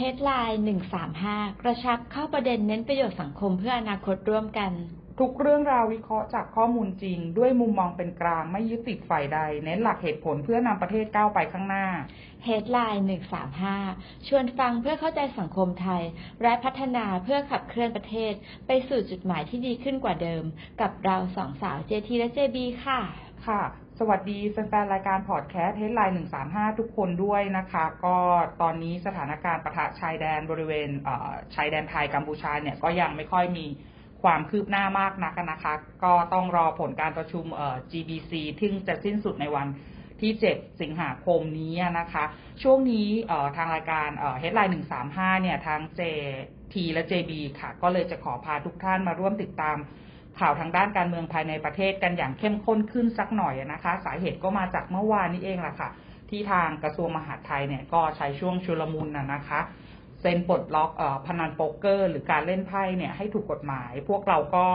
Headline 135 กระชับเข้าประเด็นเน้นประโยชน์สังคมเพื่ออนาคตร่วมกัน ทุกเรื่องราววิเคราะห์จากข้อมูลจริง ด้วยมุมมองเป็นกลางไม่ยึดติดฝ่ายใด เน้นหลักเหตุผลเพื่อนำประเทศก้าวไปข้างหน้า Headline 135 ชวนฟังเพื่อเข้าใจสังคมไทย และพัฒนาเพื่อขับเคลื่อนประเทศ ไปสู่จุดหมายที่ดีขึ้นกว่าเดิม กับเราสองสาว JT และ JB ค่ะ ค่ะ สวัสดีแฟนๆรายการพอดแคสต์เฮดไลน์135ทุกคนด้วยนะคะ ก็ตอนนี้สถานการณ์ประทะชายแดนบริเวณเชายแดนไทยกัมพูชาเนี่ยก็ยังไม่ค่อยมีความคืบหน้ามากนักนะคะ ก็ต้องรอผลการประชุมเออ GBC ที่จะสิ้นสุดในวันที่ 7 สิงหาคมนี้นะคะ ช่วงนี้ทางรายการเอ่อ Headline 135 เนี่ยทาง JT และ JB ค่ะ ก็เลยจะขอพาทุกท่านมาร่วมติดตาม ข่าวทางด้านการเมืองภายในประเทศกันอย่างเข้มข้นขึ้นสักหน่อยนะคะ สาเหตุก็มาจากเมื่อวานนี้เองแหละค่ะ ที่ทางกระทรวงมหาดไทยเนี่ยก็ใช้ช่วงชุลมุนน่ะนะคะเซ็นปลดล็อกอพนันโป๊กเกอร์ หรือการเล่นไพ่เนี่ยให้ถูกกฎหมาย พวกเราก็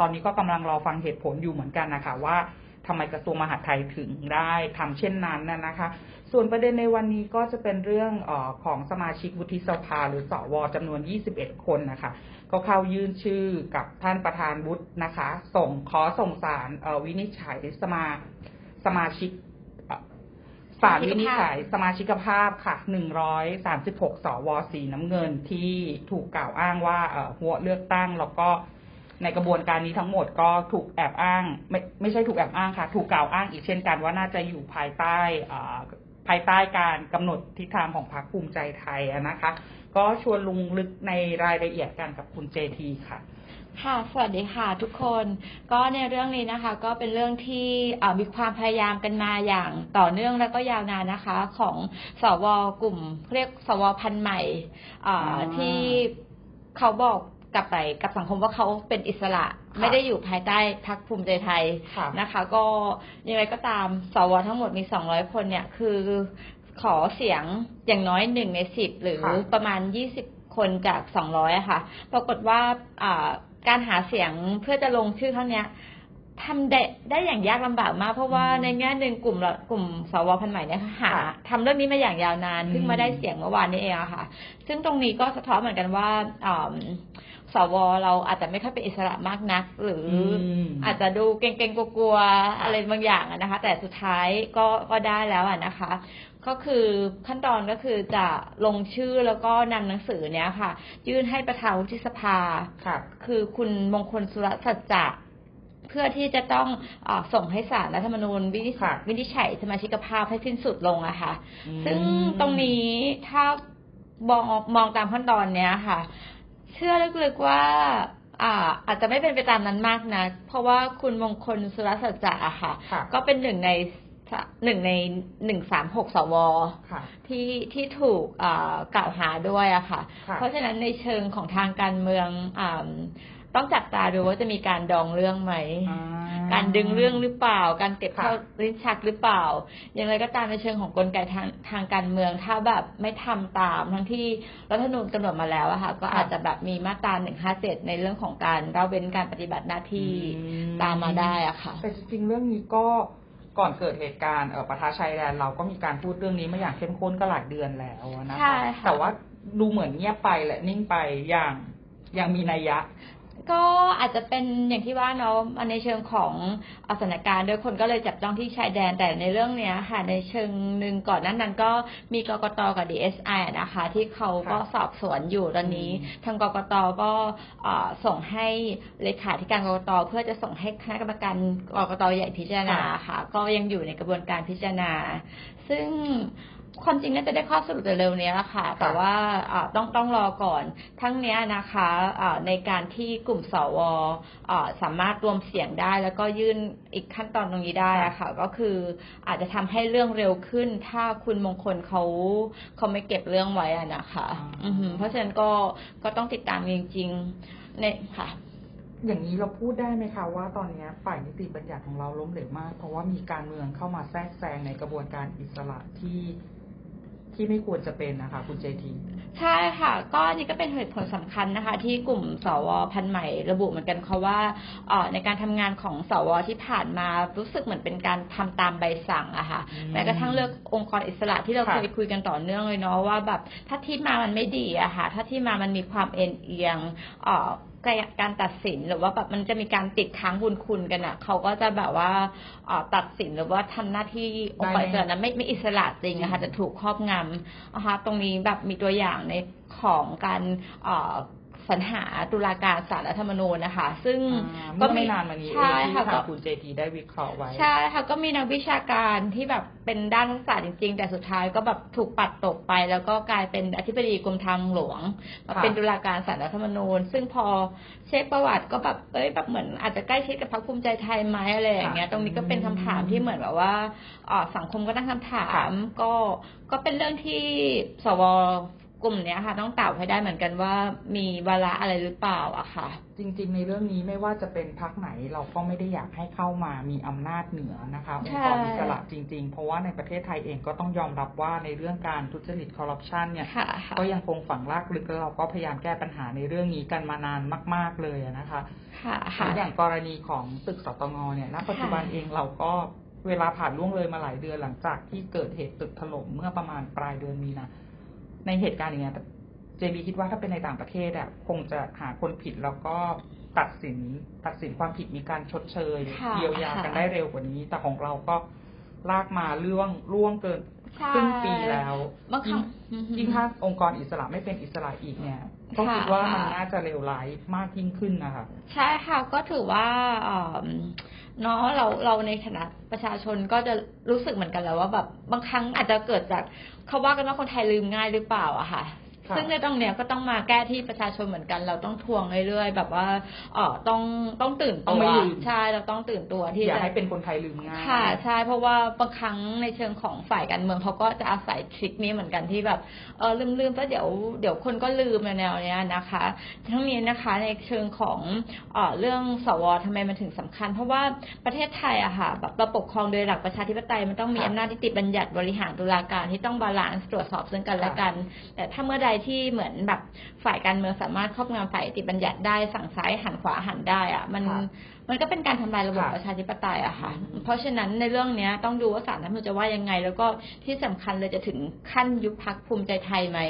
ตอนนี้ก็กำลังรอฟังเหตุผลอยู่เหมือนกันนะคะว่า ทำไมกระทรวงมหาดไทยถึงได้ทำเช่นนั้นนะนะคะ ส่วนประเด็นในวันนี้ก็จะเป็นเรื่องเออของสมาชิกวุฒิสภาหรือสวจำนวน 21 คนนะคะ ก็เข้ายื่นชื่อกับท่านประธานวุฒินะคะ ส่งขอส่งสารเอ่อวินิจฉัยสมาสมาชิกเอ่อสารวินิจฉัยสมาชิกภาพค่ะ 136 สวสีน้ำเงินที่ถูกกล่าวอ้างว่าเอ่อหัวเลือกตั้งแล้วก็ ในกระบวนการนี้ทั้งหมดก็ถูกแอบอ้าง ไม่ไม่ใช่ถูกแอบอ้างค่ะ ถูกกล่าวอ้างอีกเช่นกันว่าน่าจะอยู่ภายใต้เอ่อภายใต้การกำหนดทิศทางของพรรคภูมิใจไทยอะนะคะ ก็ชวนลุงลึกในรายละเอียดกันกับคุณเจทีค่ะค่ะ สวัสดีค่ะทุกคน ก็ในเรื่องนี้นะคะ ก็เป็นเรื่องที่เอ่อมีความพยายามกันมาอย่างต่อเนื่องและก็ยาวนานนะคะ ของสวกลุ่มเรียกสวพันธุ์ใหม่เอ่ออ่าที่เขาบอก กลับไปกับสังคมว่าเขาเป็นอิสระค่ะไม่ได้อยู่ภายใต้พรรคภูมิใจไทยค่ะนะคะ ก็ยังไงก็ตามสวทั้งหมดมี 200 คนเนี่ย คือขอเสียงอย่างน้อยหนึ่งในสิบหรือค่ะประมาณ 20 คนจาก 200อะค่ะ ปรากฏว่าอ่าการหาเสียงเพื่อจะลงชื่อครั้งเนี้ยทำได้ได้อย่างยากลำบากมาก เพราะว่าอืมในแง่หนึ่งกลุ่มละกลุ่มสวพันธุ์ใหม่เนี่ยหาค่ะทำเรื่องนี้มาอย่างยาวนานอืมเพิ่งมาได้เสียงเมื่อวานนี้เองอะค่ะ ซึ่งตรงนี้ก็สะท้อนเหมือนกันว่าอ่า สวเราอาจจะไม่ค่อยเป็นอิสระมากนัก หรืออมอาจจะดูเก่งๆกลัวๆอะไรบางอย่างอะนะคะ แต่สุดท้ายก็ก็ได้แล้วอะนะคะ ก็คือขั้นตอนก็คือจะลงชื่อแล้วก็นำหนังสือเนี้ยค่ะ ยื่นให้ประธานวุฒิสภาค่ะ คือคุณมงคลสุรสัจจะเพื่อที่จะต้องอาส่งให้ศาลรัฐธรรมนูญวินิจค่ะวินิจฉัยสมาชิกภาพให้สิ้นสุดลงอะค่ะอืมซึ่งตรงนี้ถ้ามองมองตามขั้นตอนเนี้ยค่ะเชื่อลึกๆว่าอ่าอาจจะไม่เป็นไปตามนั้นมากนะ เพราะว่าคุณมงคลสุรสัจจะอะค่ะค่ะ ก็เป็นหนึ่งในสะหนึ่งในหนึ่งสามหกสวค่ะที่ที่ถูกอ่ากล่าวหาด้วยอะค่ะค่ะ เพราะฉะนั้นในเชิงของทางการเมืองอ่าต้องจับตาดูว่าจะมีการดองเรื่องไหมอ่ การดึงเรื่องหรือเปล่า การเก็บค่ะเข้าลิ้นชักหรือเปล่า อย่างไรก็ตามในเชิงของกลไกทางทางการเมือง ถ้าแบบไม่ทำตามทั้งที่รัฐธรรมนูญกำหนดมาแล้วอะค่ะ ก็อาจจะแบบมีมาตราหนึ่งห้าเจ็ดในเรื่องของการละเว้นการปฏิบัติหน้าที่อืมตามมาได้อะค่ะ แต่จริงๆเรื่องนี้ก็ก่อนเกิดเหตุการณ์เอ่อประทะชายแดนเราก็มีการพูดเรื่องนี้มาอย่างเข้มข้นก็หลายเดือนแล้วนะใช่คะค่ะแต่ว่าดูเหมือนเงียบไปและนิ่งไปอย่างอย่างมีนัยยะ ก็อาจจะเป็นอย่างที่ว่าเนาะในเชิงของเอาสถานการณ์โดยคนก็เลยจับจ้องที่ชายแดนแต่ในเรื่องเนี้ยค่ะในเชิงหนึ่งก่อนหนั้นนั้นก็มีกกตกับ DSI อะนะคะ ที่เขาก็ค่ะสอบสวนอยู่ตอนนี้อืมทางกกตก็เอ่อส่งให้เลขาธิการกกตเพื่อจะส่งให้คณะกรรมการกกตใหญ่พิจารณาค่ะ ก็ยังอยู่ในกระบวนการพิจารณา ซึ่ง ความจริงน่าจะได้ข้อสรุปเร็วๆนี้แหละค่ะ แต่ว่าอ่าต้องต้องรอก่อน ทั้งเนี้ยนะคะอ่าในการที่กลุ่มสวอ่าสามารถรวมเสียงได้แล้วก็ยื่นอีกขั้นตอนตรงนี้ได้อะค่ะ ก็คืออาจจะทำให้เรื่องเร็วขึ้น ถ้าคุณมงคลเขาเขาไม่เก็บเรื่องไว้อะนะคะอ่าอือหือเพราะฉะนั้นก็ก็ต้องติดตามจริงๆในค่ะอย่างนี้เราพูดได้ไหมคะว่าตอนนี้ฝ่ายนิติบัญญัติของเราล้มเหลวมาก เพราะว่ามีการเมืองเข้ามาแทรกแซงในกระบวนการอิสระที่ ที่ไม่ควรจะเป็นนะคะ คุณเจทีใช่ค่ะ ก็นี่ก็เป็นเหตุผลสำคัญนะคะ ที่กลุ่มสวพันธุ์ใหม่ระบุเหมือนกันค่ะว่าเอ่อในการทำงานของสวที่ผ่านมารู้สึกเหมือนเป็นการทำตามใบสั่งอะค่ะอืมแม้กระทั่งเลือกองค์กรอิสระที่เราค่ะเคยคุยกันต่อเนื่องเลยเนาะว่าแบบถ้าที่มามันไม่ดีอะค่ะถ้าที่มามันมีความเอ็นเอียงเอ่อ การตัดสินหรือว่าแบบมันจะมีการติดค้างบุญคุณกันอะเขาก็จะแบบว่าตัดสินหรือว่าทำหน้าที่องค์กรอิสระนั้นไม่ไม่อิสระจริงนะคะจะถูกครอบงำนะคะตรงนี้แบบมีตัวอย่างในของการ สรรหาตุลาการศาลรัฐธรรมนูญนะคะ ซึ่งอ่าเมื่อไม่นานมานี้เอใช่งที่ค่ะทาก็งคุณเจทีได้วิเคราะห์ไว้ ใช่ค่ะก็มีนักวิชาการที่แบบเป็นด้านรัฐศาสตร์จริง ๆ แต่สุดท้ายก็แบบถูกปัดตกไป แล้วก็กลายเป็นอธิบดีกรมทางหลวงมาค่ะเป็นตุลาการศาลรัฐธรรมนูญ ซึ่งพอเช็คประวัติก็แบบเอ้ยแบบเหมือนอาจจะใกล้ชิดกับพรรคภูมิใจไทยไหมอะไรอย่างเงี้ยค่ะตรงนี้ก็เป็นคำถามที่เหมือนแบบว่าเอ่อสังคมก็ตั้งคำถาค่ะมก็ก็เป็นเรื่องที่สว กลุ่มเนี้ยค่ะ ต้องตอบให้ได้เหมือนกันว่ามีวาระอะไรหรือเปล่าอะค่ะ จริง ๆ ในเรื่องนี้ไม่ว่าจะเป็นพักไหนเราก็ไม่ได้อยากให้เข้ามามีอำนาจเหนือนะคะองใช่ค์กรอิสระจริง ๆ เพราะว่าในประเทศไทยเองก็ต้องยอมรับว่าในเรื่องการทุจริตคอร์รัปชันเนี่ยค่ะค่ะก็ยังคงฝังรากลึกแล้วเราก็พยายามแก้ปัญหาในเรื่องนี้กันมานานมาก ๆเลยอะนะคะค่ะค่ะอย่างกรณีของตึกสตงเนี่ยณปัจจุบันเองเราก็เวลาผ่านล่วงเลยมาหลายเดือนหลังจากที่เกิดเหตุตึกถล่มเมื่อประมาณปลายเดือนมีนา ในเหตุการณ์อย่างเงี้ยเจบีคิดว่าถ้าเป็นในต่างประเทศอะคงจะหาคนผิดแล้วก็ตัดสินตัดสินความผิดมีการชดเชยค่ะเยียวยากันค่ะได้เร็วกว่านี้ แต่ของเราก็ลากมาเรื่องล่วงเกินใช่ ครึ่งปีแล้วบางครั้งยิ่ยิ่งถ้าองค์กรอิสระไม่เป็นอิสระอีกเนี่ยก็ค่ะคิดว่ามันค่ะน่าจะเลวร้ายมากยิ่งขึ้นนะคะใช่ค่ะก็ถือว่าเอิ่มเนาะเราเราในฐานะประชาชนก็จะรู้สึกเหมือนกันแล้วว่าแบบบางครั้งอาจจะเกิดจากเขาว่ากันว่าคนไทยลืมง่ายหรือเปล่าอะค่ะค่ะ ซึ่งในตรงเนี้ยก็ต้องมาแก้ที่ประชาชนเหมือนกัน เราต้องทวงเรื่อยๆแบบว่าเออต้องต้องตื่นต้ตัองวไม่ลืมใช่เราต้องตื่นตัวที่อย่าจะให้เป็นคนไทยลืมง่ายค่ะใช่เพราะว่าบางครั้งในเชิงของฝ่ายการเมืองเขาก็จะอาศัยทริคนี้เหมือนกันที่แบบเออลืมลืมๆแล้วเดี๋ยวเดี๋ยวคนก็ลืมในแนวเนี้ยนะคะ ทั้งนี้นะคะในเชิงของเออเรื่องสวทำไมมันถึงสำคัญ เพราะว่าประเทศไทยอะค่ะแบบเราปกครองโดยหลักประชาธิปไตยมันต้องมีค่ะอำนาจนิติบัญญัติบริหารตุลาการที่ต้องบาลานซ์ตรวจสอบซึ่งกันและกัน แต่ถ้าเมื่อใดที่เหมือนแบบฝ่ายการเมืองสามารถครอบงำฝ่ายนิติบัญญัติได้สั่งซ้ายหันขวาหันได้อะมันค่ะมันก็เป็นการทำลายระบบค่ะประชาธิปไตยอะค่ะอืมเพราะฉะนั้นในเรื่องเนี้ยต้องดูว่าศาลรัฐธรรมนูญจะว่ายังไง แล้วก็ที่สำคัญเลยจะถึงขั้นยุบพักภูมิใจไทยไหม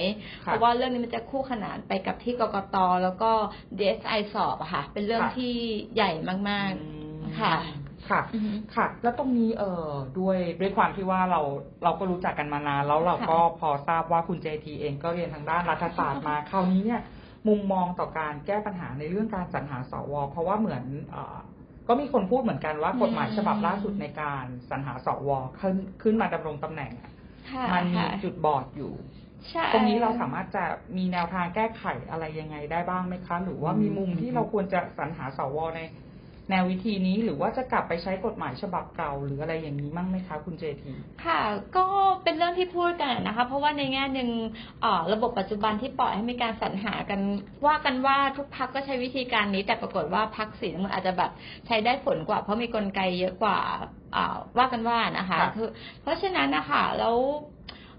เพค่ะราะว่าเรื่องนี้มันจะคู่ขนานไปกับที่กกตแล้วก็ DSI สอบอะค่ะ เป็นเรื่องค่ะที่ใหญ่มากอืมค่ะ ค่ะๆอือฮึค่ะ แล้วตรงนี้เอ่อด้วยด้วยความที่ว่าเราเราก็รู้จักกันมานานแล้วเราก็พอทราบว่าคุณเจทีเองก็เรียนทางด้านรัฐศาสตร์มาคราวนี้เนี่ยมุมมองต่อการแก้ปัญหาในเรื่องการสรรหาสว เพราะว่าเหมือนเอ่อก็มีคนพูดเหมือนกันว่าอืมกฎหมายฉบับล่าสุดในการสรรหาสวขึ้นขึ้นมาดำรงตำแหน่งอะค่ะมันมีค่ะจุดบอดอยู่ใช่ตรงนี้เราสามารถจะมีแนวทางแก้ไขอะไรยังไงได้บ้างไหมคะ หรือว่ามีมุมที่เราควรจะสรรหาสวใน แนววิธีนี้หรือว่าจะกลับไปใช้กฎหมายฉบับเก่า หรืออะไรอย่างนี้มั่งไหมคะคุณเจทีค่ะ ก็เป็นเรื่องที่พูดกันนะคะ เพราะว่าในแง่หนึ่งเอ่อระบบปัจจุบันที่ปล่อยให้มีการสรรหากันว่ากันว่าทุกพักก็ใช้วิธีการนี้ แต่ปรากฏว่าพักสีน้ำเงินอาจจะแบบใช้ได้ผลกว่า เพราะมีกลไกเยอะกว่าอ่าว่ากันว่านะคะค่ะคือเพราะฉะนั้นนะคะแล้ว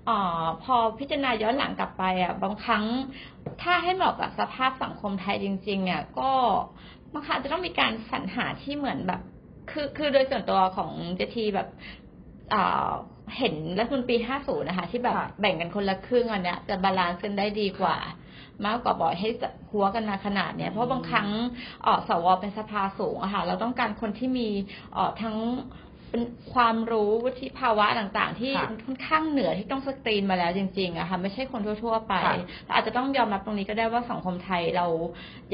เออพอพิจารณาย้อนหลังกลับไปอะบางครั้งถ้าให้เหมาะกับสภาพสังคมไทยจริงๆเนี่ยก็ บางครั้งอาจจะต้องมีการสรรหาที่เหมือนแบบ คือคือโดยส่วนตัวของเจทีแบบอ่าเห็นรัฐธรรมนูลปี50 นะคะ ที่แบบค่ะแบ่งกันคนละครึ่งอันเนี้ยจะบาลานซ์กันได้ดีกว่า มากกว่าบอกให้หัวกันมาขนาดเนี้ยเพราะบางครั้งเอ่อสวเป็นสภาสูงอะค่ะ เราต้องการคนที่มีเอ่อทั้ง เป็นความรู้วุฒิภาวะต่างๆ ที่ค่ะค่อนข้างเหนือที่ต้องสกรีนมาแล้วจริงๆอะค่ะไม่ใช่คนทั่ว ๆ ไปค่ะเราอาจจะต้องยอมรับตรงนี้ก็ได้ว่าสังคมไทยเรา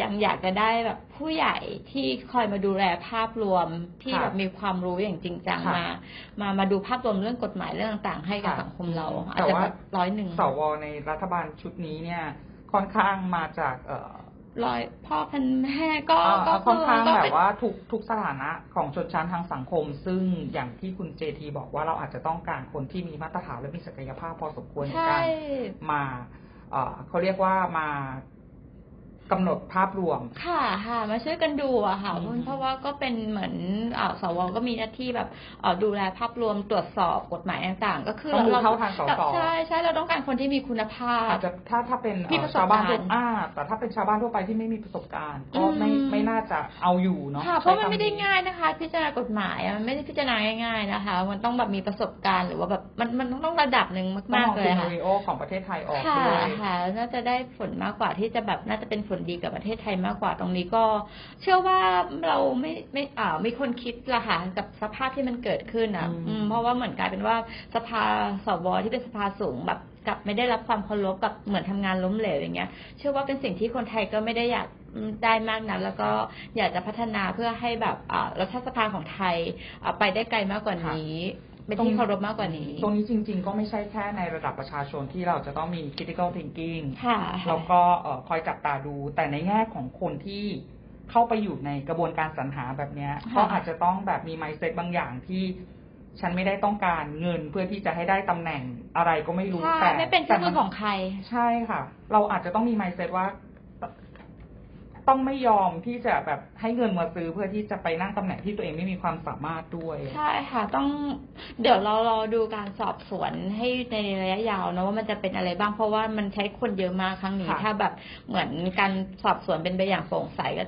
ยังอยากจะได้แบบผู้ใหญ่ที่คอยมาดูแลภาพรวมที่ค่ะแบบมีความรู้อย่างจริงจังค่ะมา มามาดูภาพรวมเรื่องกฎหมายเรื่องต่างๆ ให้กับค่ะสังคมเราแต่อาจจะว่าแบบร้อยหนึ่งสวในรัฐบาลชุดนี้เนี่ยค่อนข้างมาจากเอ่อ ร้อยพ่อพันแม่ก็เอ่อก็ค่อนข้างก็แบเป็นบว่าทุกทุกสถานะของชนชั้นทางสังคม ซึ่งอย่างที่คุณเจทีบอกว่าเราอาจจะต้องการคนที่มีมาตรฐานและมีศักยภาพพอสมควรในใช่การมาเอ่อเขาเรียกว่ามา กำหนดภาพรวม ค่ะค่ะมาช่วยกันดูอะค่ะอืมเพราะว่าก็เป็นเหมือนอ่าสวก็มีหน้าที่แบบเอ่อดูแลภาพรวมตรวจสอบกฎหมายต่างๆ ก็คือต้องดูเราเข้าทางสสใช่ใช่เราต้องการคนที่มีคุณภาพอาจจะถ้าถ้าเป็นเอ่อมีประสบชาวบ้านทั่วการณ์อ่าแต่ถ้าเป็นชาวบ้านทั่วไปที่ไม่มีประสบการณ์ ก็อืมไม่ไม่น่าจะเอาอยู่เนาะค่ะเพราะมันใช้คำไม่ได้ง่ายนะคะ พิจารณากฎหมายอะมันไม่ได้พิจารณาง่าย ๆนะคะ มันต้องแบบมีประสบการณ์หรือว่าแบบมันมันต้องระดับหนึ่งต้องมากมองๆเลซียนาค่ะรีโอของประเทศไทยออกค่ะด้วยค่ะน่าจะได้ผลมากกว่าที่จะแบบน่าจะเป็นผลดีกับประเทศไทยมากกว่าตรงนี้ก็ เชื่อว่าเราไม่ไม่อ่ามีคนคิดละค่ะกับสภาพที่มันเกิดขึ้นอะอืมอืมเพราะว่าเหมือนกลายเป็นว่าสภาสวที่เป็นสภาสูงแบบกลับไม่ได้รับความเคารพกับเหมือนทำงานล้มเหลวอย่างเงี้ย เชื่อว่าเป็นสิ่งที่คนไทยก็ไม่ได้อยากอืมได้มากนักแล้วก็อยากจะพัฒนาเพื่อให้แบบอ่ารัฐสภาของไทยอ่าไปได้ไกลมากกว่านี้ เป็นที่เคารพมากกว่านี้ ตรงนี้จริง ๆ ก็ไม่ใช่แค่ในระดับประชาชนที่เราจะต้องมี critical thinking ค่ะแล้วก็เอ่อคอยจับตาดู แต่ในแง่ของคนที่เข้าไปอยู่ในกระบวนการสรรหาแบบเนี้ยค่ะก็อาจจะต้องแบบมี mindset บางอย่างที่ฉันไม่ได้ต้องการเงินเพื่อที่จะให้ได้ตำแหน่งอะไรก็ไม่รู้ใช่แต่ไม่เป็นที่มือของใคร ใช่ค่ะ เราอาจจะต้องมี mindset ว่า ต้องไม่ยอมที่จะแบบให้เงินมาซื้อเพื่อที่จะไปนั่งตำแหน่งที่ตัวเองไม่มีความสามารถด้วย ใช่ค่ะ ต้องเดี๋ยวเรารอดูการสอบสวนให้ในระยะยาวนะว่ามันจะเป็นอะไรบ้างเพราะว่ามันใช้คนเยอะมากครั้งนี้ค่ะถ้าแบบเหมือนการสอบสวนเป็นไปอย่างโปร่งใสก็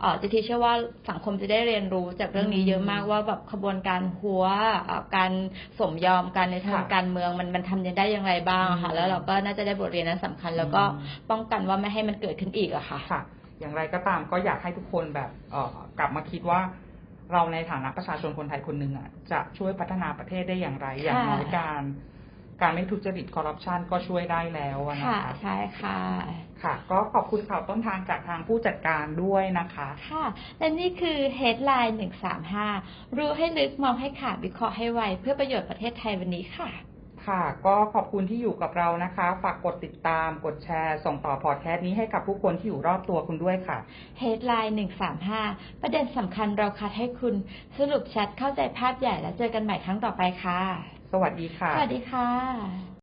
เอ่อจะทีเชื่อว่าสังคมจะได้เรียนรู้จากเรื่องนี้เยอะมากว่าแบบขบวนการหัวเอ่อการสมยอมกันในทางค่ะการเมืองมันมันทำได้อย่างไรบ้างค่ะอืมแล้วเราก็น่าจะได้บทเรียนนั้นสำคัญ แล้วก็อืมป้องกันว่าไม่ให้มันเกิดขึ้นอีกอะค่ะค่ะ อย่างไรก็ตามก็อยากให้ทุกคนแบบเอ่อกลับมาคิดว่า เราในฐานะประชาชนคนไทยคนหนึ่งอะจะช่วยพัฒนาประเทศได้อย่างไร อย่างน้อยการการไม่ทุจริตคอร์รัปชันก็ช่วยได้แล้วอะนะค่ะคะใช่ค่ะ ค่ะ ก็ขอบคุณข่าวต้นทางจากทางผู้จัดการด้วยนะคะ ค่ะ และนี่คือ Headline 135 รู้ให้ลึกมองให้ขาดวิเคราะห์ให้ไว เพื่อประโยชน์ประเทศไทยวันนี้ค่ะ ค่ะ ก็ขอบคุณที่อยู่กับเรานะคะ ฝากกดติดตาม กดแชร์ ส่งต่อพอดแคสต์นี้ให้กับผู้คนที่อยู่รอบตัวคุณด้วยค่ะ Headline 135 ประเด็นสำคัญเราคัดให้คุณ สรุปชัดเข้าใจภาพใหญ่แล้วเจอกันใหม่ครั้งต่อไปค่ะ สวัสดีค่ะ สวัสดีค่ะ